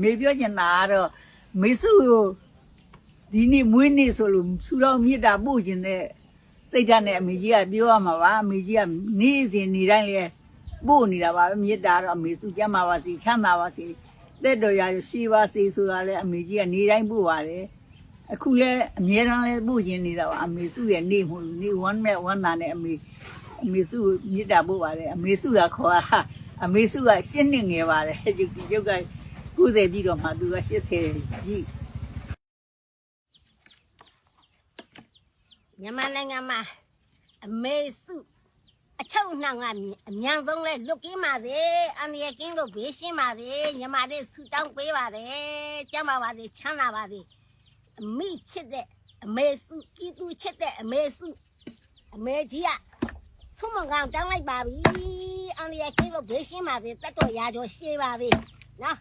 မေပြောချင်တာကတော့မေစုကိုဒီနေ့မွေးနေ့ဆိုလို့ဆူတော်မြစ်တာပို့ခြင်းတဲ့စိတ်ဓာတ်နဲ့အမေကြီးကပြောရမှာပါအမေကြီးကနေ့စဉ်နေ့တိုင်းလဲပို့နေတာပါပဲမြစ်တာတော့အမေစုကြမ်းပါပါစီချမ်းသာပါစီတက်တော်ရရှိပါစီဆိုတာလဲအမေကြီးကနေတိုင်းပို့ပါတယ်အခုလဲအမြဲတမ်းလဲပို့ခြင်းနေတာပါအမေစုရဲ့နေ့မဟုတ်ဘူးနေ့ဝမ်းမဲ့ဝမ်းသာနဲ့အမေအမေစုမြစ်တာပို့ပါတယ်အမေစုကခေါ်တာအမေစုကရှင်းနေငယ်ပါတယ်ရုပ်ရုပ်က 90ပြီးတော့မှသူက80ကြီးမြန်မာနိုင်ငံမှာအမေစုအချုပ်နှောင်ကအမြန်ဆုံးလဲလွတ်ကင်းပါစေအန္တရာယ်ကင်းလို့ဘေးရှင်းပါစေညီမလေးဆူတောင်းပေးပါတယ်ကျမ်းပါပါစေချမ်းသာပါစေအမိဖြစ်တဲ့အမေစုကီတူချစ်တဲ့အမေစုအမေကြီးကဆုံးမကောင်တောင်းလိုက်ပါပြီအန္တရာယ်ကင်းလို့ဘေးရှင်းပါစေတတ်တော်ရာကျော်ရှေးပါပြီနော်